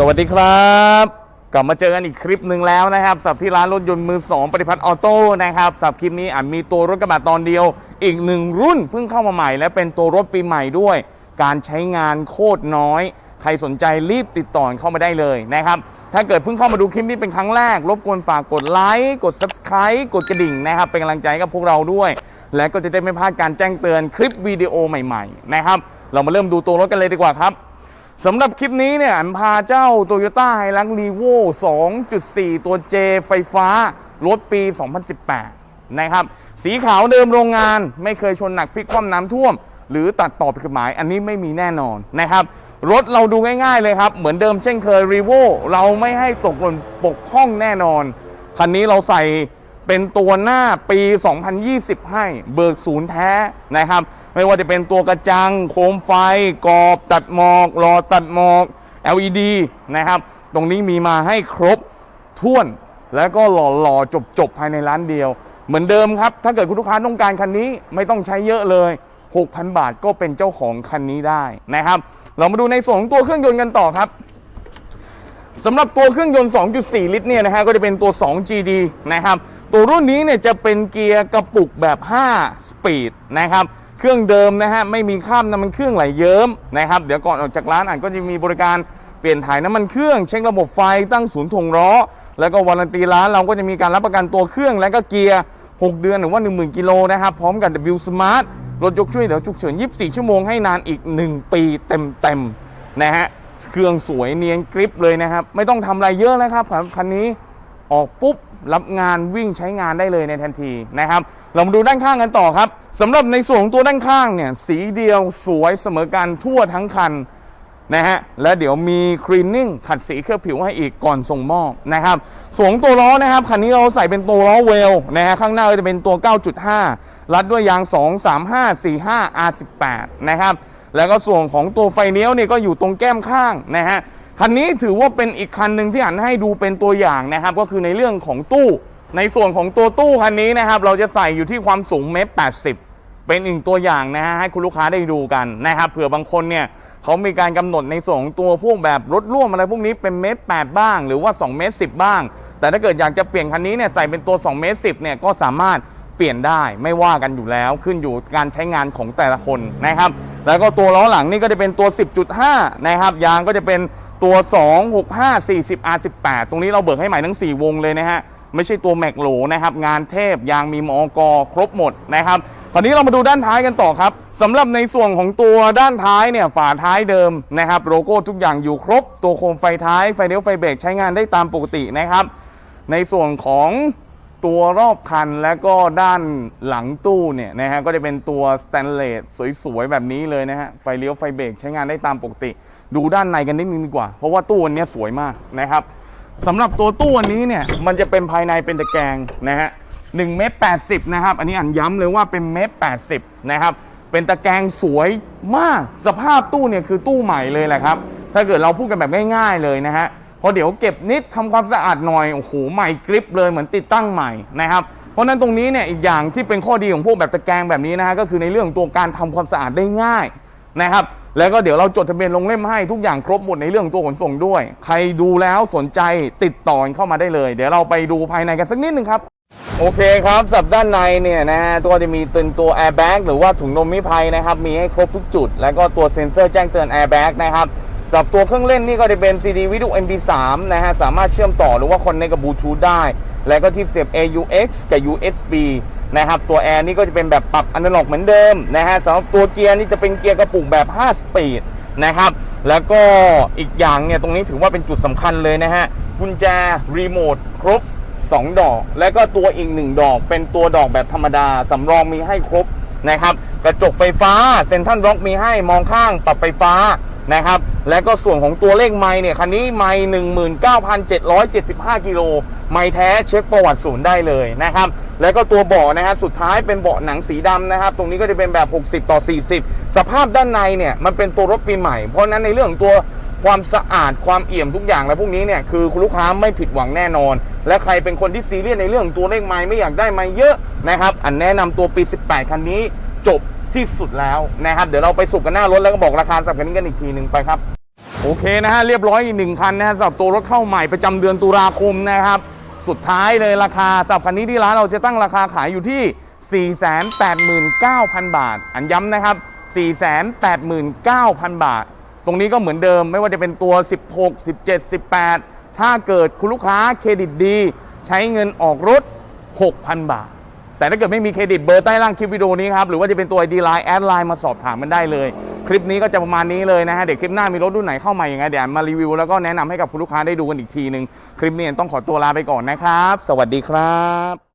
สวัสดีครับ กลับมาเจอกันอีกคลิปหนึ่งแล้วนะครับสับที่ร้านรถยนต์มือ2ปฏิพัฒน์ออโต้นะครับสับคลิปนี้อาจมีตัวรถกระบะตอนเดียว อีกหนึ่งรุ่นเพิ่งเข้ามาใหม่ และเป็นตัวรถปีใหม่ด้วย การใช้งานโคตรน้อย ใครสนใจรีบติดต่อเข้ามาได้เลยนะครับถ้าเกิดเพิ่งเข้ามาดูคลิปนี้เป็นครั้งแรก รบกวนฝากกดไลค์กด subscribe กดกระดิ่งนะครับเป็นกำลังใจให้กับพวกเราด้วย และก็จะได้ไม่พลาดการแจ้งเตือนคลิปวิดีโอใหม่ ๆ นะครับ เรามาเริ่มดูตัวรถกันเลยดีกว่าครับ สำหรับคลิปนี้เนี่ยอันพาเจ้า Toyota h i l u x r e v o 2.4 ตัว J ไฟฟ้ารถปี 2018 นะครับ สีขาวเดิมโรงงานไม่เคยชนหนักพลิกคว่ำน้ำท่วม หรือตัดต่อผิดกฎหมาย อันนี้ไม่มีแน่นอนนะครับ รถเราดูง่ายๆเลยครับ เหมือนเดิมเช่นเคย r e v o เราไม่ให้ตกหล่นปกพ้องแน่นอน คันนี้เราใส่ เป็นตัวหน้าปี 2020 ให้เบิกศูนย์แท้นะครับ ไม่ว่าจะเป็นตัวกระจัง โคมไฟกรอบตัดหมอกหลอดตัดหมอก LED นะครับ ตรงนี้มีมาให้ครบถ้วนแล้วก็หล่อหล่อจบจบภายในร้านเดียว เหมือนเดิมครับ ถ้าเกิดคุณลูกค้าต้องการคันนี้ไม่ต้องใช้เยอะเลย 6,000 บาทก็เป็นเจ้าของคันนี้ได้นะครับ เรามาดูในส่วนของตัวเครื่องยนต์กันต่อครับ สำหรับตัวเครื่องยนต์ 2.4 ลิตรเนี่ยนะฮะก็จะเป็นตัว 2GD นะครับตัวรุ่นนี้เนี่ยจะเป็นเกียร์กระปุกแบบ 5 สปีดนะครับเครื่องเดิมนะฮะไม่มีข้ามน้ำมันเครื่องไหลเยิ้มนะครับเดี๋ยวก่อนออกจากร้านอ่านก็จะมีบริการเปลี่ยนถ่ายน้ำมันเครื่อง เช็คระบบไฟตั้งศูนย์ถ่วงล้อ แล้วก็วารันตีร้านเราก็จะมีการรับประกันตัวเครื่องและก็เกียร์ 6 เดือนหรือว่า 10,000 กิโลนะครับพร้อมกับ W Smart รถยกช่วยเหลือฉุกเฉิน 24 ชั่วโมงให้นานอีก 1 ปีเต็มๆนะฮะ เครื่องสวยเนียนกริปเลยนะครับ ไม่ต้องทำอะไรเยอะนะครับคันนี้ออกปุ๊บรับงานวิ่งใช้งานได้เลยในทันทีนะครับ เรามาดูด้านข้างกันต่อครับสำหรับในส่วนของตัวด้านข้างเนี่ยสีเดียวสวยเสมอกันทั่วทั้งคันนะฮะและเดี๋ยวมีคลีนนิ่งขัดสีเคลือบผิวให้อีกก่อนส่งมอบนะครับส่วนของตัวล้อนะครับคันนี้เราใส่เป็นตัวล้อเวลนะฮะข้างหน้าก็จะเป็นตัว 9.5 รัดด้วยยาง 23545 R18 นะครับ แล้วก็ส่วนของตัวไฟเลี้ยวเนี่ยก็อยู่ตรงแก้มข้างนะฮะคันนี้ถือว่าเป็นอีกคันหนึ่งที่อันให้ดูเป็นตัวอย่างนะครับ ก็คือในเรื่องของตู้ในส่วนของตัวตู้คันนี้นะครับ เราจะใส่อยู่ที่ความสูงเมตรแปดสิบเป็นอีกตัวอย่างนะฮะให้คุณลูกค้าได้ดูกันนะครับเผื่อบางคนเนี่ยเขามีการกำหนดในส่วนของตัวพวกแบบรถร่วมอะไรพวกนี้เป็นเมตรแปดบ้าง หรือว่า2เมตรสิบ้าง แต่ถ้าเกิดอยากจะเปลี่ยนคันนี้เนี่ยใส่เป็นตัว2เมตรสิเนี่ยก็สามารถ เปลี่ยนได้ไม่ว่ากันอยู่แล้วขึ้นอยู่การใช้งานของแต่ละคนนะครับ แล้วก็ตัวล้อหลังนี่ก็จะเป็นตัว 10.5 นะครับ ยางก็จะเป็นตัว 2 6 5 40 R18 ตรงนี้เราเบิกให้ใหม่ทั้ง 4 วงเลยนะฮะไม่ใช่ตัวแม็กโหลนะครับ งานเทพยางมีมอกครบหมดนะครับคราวนี้เรามาดูด้านท้ายกันต่อครับสำหรับในส่วนของตัวด้านท้ายเนี่ยฝาท้ายเดิมนะครับ โลโก้ทุกอย่างอยู่ครบ ตัวโคมไฟท้ายไฟเลี้ยวไฟเบรกใช้งานได้ตามปกตินะครับ ในส่วนของ ตัวรอบคันและก็ด้านหลังตู้เนี่ยนะฮะก็จะเป็นตัวสแตนเลสสวยๆ แบบนี้เลยนะฮะ ไฟเลี้ยวไฟเบรกใช้งานได้ตามปกติ ดูด้านในกันนิดนึงดีกว่า เพราะว่าตู้อันนี้สวยมากนะครับสำหรับตัวตู้อันนี้เนี่ยมันจะเป็นภายในเป็นตะแกรงนะฮะหนึ่งเมตรแปดสิบนะครับ อันนี้อันย้ำเลยว่าเป็นเมตรแปดสิบนะครับ เป็นตะแกรงสวยมาก สภาพตู้เนี่ยคือตู้ใหม่เลยแหละครับ ถ้าเกิดเราพูดกันแบบง่าย ๆเลยนะฮะ พอเดี๋ยวเก็บนิดทำความสะอาดหน่อยโอ้โหใหม่กริปเลยเหมือนติดตั้งใหม่นะครับเพราะนั้นตรงนี้เนี่ยอีกอย่างที่เป็นข้อดีของพวกแบบตะแกรงแบบนี้นะฮะก็คือในเรื่องตัวการทำความสะอาดได้ง่ายนะครับแล้วก็เดี๋ยวเราจดทะเบียนลงเล่มให้ทุกอย่างครบหมดในเรื่องตัวขนส่งด้วย ใครดูแล้วสนใจติดต่อเข้ามาได้เลย เดี๋ยวเราไปดูภายในกันสักนิดนึงครับโอเคครับสับด้านในเนี่ยนะฮะตัวจะมีตัวตัวแอร์แบ็กหรือว่าถุงลมนิรภัยนะครับ มีให้ครบทุกจุด แล้วก็ตัวเซ็นเซอร์แจ้งเตือนแอร์แบ็กนะครับ สำหรับตัวเครื่องเล่นนี่ก็จะเป็น CD วิดีโอ MP3 นะฮะ สามารถเชื่อมต่อหรือว่าคนในกับบลูทูธได้ แล้วก็ที่เสียบ AUX กับ USB นะครับ ตัวแอร์นี่ก็จะเป็นแบบปรับอนาล็อกเหมือนเดิมนะฮะสำหรับตัวเกียร์นี่จะเป็นเกียร์กระปุกแบบ 5 สปีดนะครับ แล้วก็อีกอย่างเนี่ย ตรงนี้ถือว่าเป็นจุดสำคัญเลยนะฮะ กุญแจรีโมทครบ 2 ดอก และก็ตัวอีก 1 ดอก เป็นตัวดอกแบบธรรมดาสำรองมีให้ครบนะครับ กระจกไฟฟ้าเซ็นทรัลร็อกมีให้มองข้างปรับไฟฟ้า นะครับ และก็ส่วนของตัวเลขไม้เนี่ย คันนี้ไม้19,775กิโลไม้แท้เช็คประวัติศูนย์ได้เลยนะครับ แล้วก็ตัวเบาะนะฮะสุดท้ายเป็นเบาะหนังสีดำนะครับ ตรงนี้ก็จะเป็นแบบ 60 ต่อ 40 สภาพด้านในเนี่ย มันเป็นตัวรถปีใหม่ เพราะนั้นในเรื่องของตัวความสะอาดความเอี่ยมทุกอย่างและพวกนี้เนี่ยคือคุณลูกค้าไม่ผิดหวังแน่นอน และใครเป็นคนที่ซีเรียสในเรื่องตัวเลขไม้ไม่อยากได้ไม้เยอะนะครับ อันแนะนำตัวปี 18 คันนี้จบ ที่สุดแล้วนะครับเดี๋ยวเราไปสุกกันหน้ารถแล้วก็บอกราคาสับคันนี้กันอีกทีหนึ่งไปครับ โอเคนะฮะเรียบร้อยอีกหนึ่งคันนะฮะสำหรับตัวรถเข้าใหม่ประจำเดือนตุลาคมนะครับ สุดท้ายเลยราคาสำหรับคันนี้ที่ร้านเราจะตั้งราคาขายอยู่ที่ 489,000 บาท อันย้ำนะครับ 489,000 บาท ตรงนี้ก็เหมือนเดิมไม่ว่าจะเป็นตัว 16 17 18 ถ้าเกิดคุณลูกค้าเครดิตดี ใช้เงินออกรถ 6,000 บาท แต่ถ้าเกิดไม่มีเครดิตเบอร์ใต้ล่างคลิปวิดีโอนี้ครับ หรือว่าจะเป็นตัว ID Line แอดไลน์มาสอบถามมันได้เลย คลิปนี้ก็จะประมาณนี้เลยนะฮะ เดี๋ยวคลิปหน้ามีรถรุ่นไหนเข้ามาอย่างไงเดี๋ยวมารีวิวแล้วก็แนะนำให้กับคุณลูกค้าได้ดูกันอีกทีหนึ่งคลิปนี้ต้องขอตัวลาไปก่อนนะครับ สวัสดีครับ